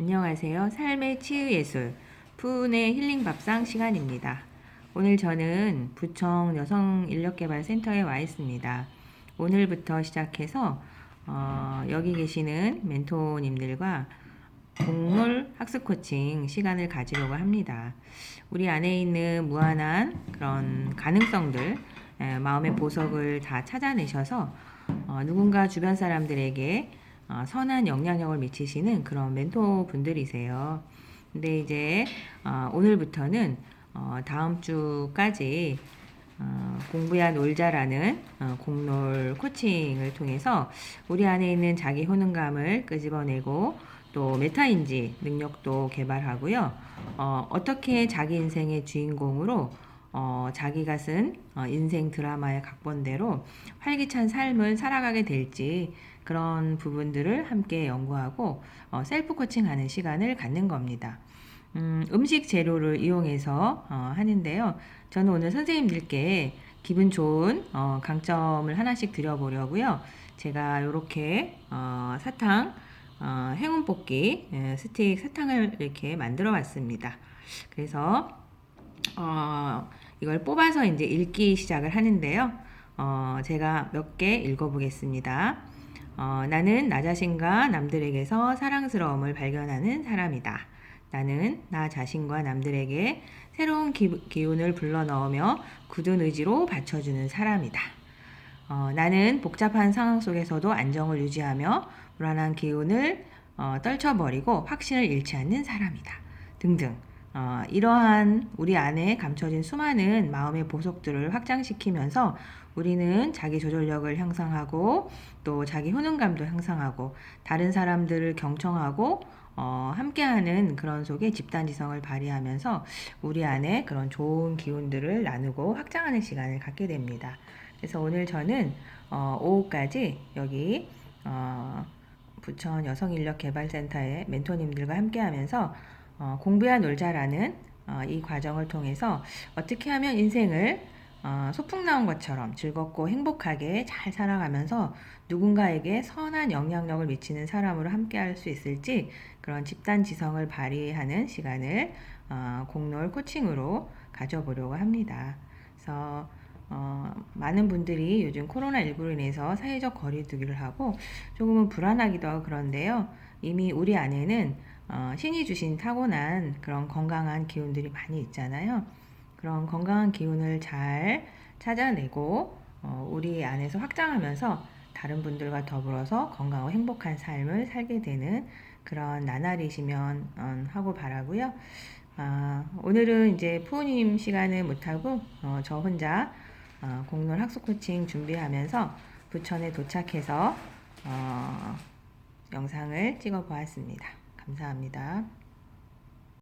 안녕하세요. 삶의 치유예술 푸은의 힐링 밥상 시간입니다. 오늘 저는 부청 여성인력개발센터에 와 있습니다. 오늘부터 시작해서 어, 여기 계시는 멘토님들과 곡물 학습 코칭 시간을 가지려고 합니다. 우리 안에 있는 무한한 그런 가능성들, 에, 마음의 보석을 다 찾아내셔서 어, 누군가 주변 사람들에게 어, 선한 영향력을 미치시는 그런 멘토 분들이세요. 근데 이제 어, 오늘부터는 어, 다음 주까지 어, 공부야 놀자라는 어, 공놀 코칭을 통해서 우리 안에 있는 자기 효능감을 끄집어내고 또 메타인지 능력도 개발하고요. 어, 어떻게 자기 인생의 주인공으로 어, 자기가 쓴 어, 인생 드라마의 각본대로 활기찬 삶을 살아가게 될지 그런 부분들을 함께 연구하고 어, 셀프 코칭하는 시간을 갖는 겁니다. 음, 음식 재료를 이용해서 어, 하는데요. 저는 오늘 선생님들께 기분 좋은 어, 강점을 하나씩 드려보려고요. 제가 이렇게 어, 사탕, 어, 행운 뽑기 예, 스틱 사탕을 이렇게 만들어 봤습니다. 그래서 어, 이걸 뽑아서 이제 읽기 시작을 하는데요. 어, 제가 몇 개 읽어보겠습니다. 어, 나는 나 자신과 남들에게서 사랑스러움을 발견하는 사람이다. 나는 나 자신과 남들에게 새로운 기, 기운을 불러넣으며 굳은 의지로 받쳐주는 사람이다. 어, 나는 복잡한 상황 속에서도 안정을 유지하며 불안한 기운을 어, 떨쳐버리고 확신을 잃지 않는 사람이다. 등등. 어, 이러한 우리 안에 감춰진 수많은 마음의 보석들을 확장시키면서 우리는 자기 조절력을 향상하고 또 자기 효능감도 향상하고 다른 사람들을 경청하고 어, 함께하는 그런 속에 집단지성을 발휘하면서 우리 안에 그런 좋은 기운들을 나누고 확장하는 시간을 갖게 됩니다. 그래서 오늘 저는 어, 오후까지 여기 어, 부천 여성인력개발센터의 멘토님들과 함께하면서 어, 공부야 놀자라는 어, 이 과정을 통해서 어떻게 하면 인생을 어, 소풍 나온 것처럼 즐겁고 행복하게 잘 살아가면서 누군가에게 선한 영향력을 미치는 사람으로 함께 할 수 있을지 그런 집단 지성을 발휘하는 시간을 어, 공놀 코칭으로 가져보려고 합니다. 그래서 어, 많은 분들이 요즘 코로나19로 인해서 사회적 거리두기를 하고 조금은 불안하기도 하고 그런데요. 이미 우리 안에는 어, 신이 주신 타고난 그런 건강한 기운들이 많이 있잖아요. 그런 건강한 기운을 잘 찾아내고 어, 우리 안에서 확장하면서 다른 분들과 더불어서 건강하고 행복한 삶을 살게 되는 그런 나날이시면 어, 하고 바라고요. 아, 오늘은 이제 부모님 시간을 못하고 어, 저 혼자 어, 공론 학습 코칭 준비하면서 부천에 도착해서 어, 영상을 찍어 보았습니다. 감사합니다.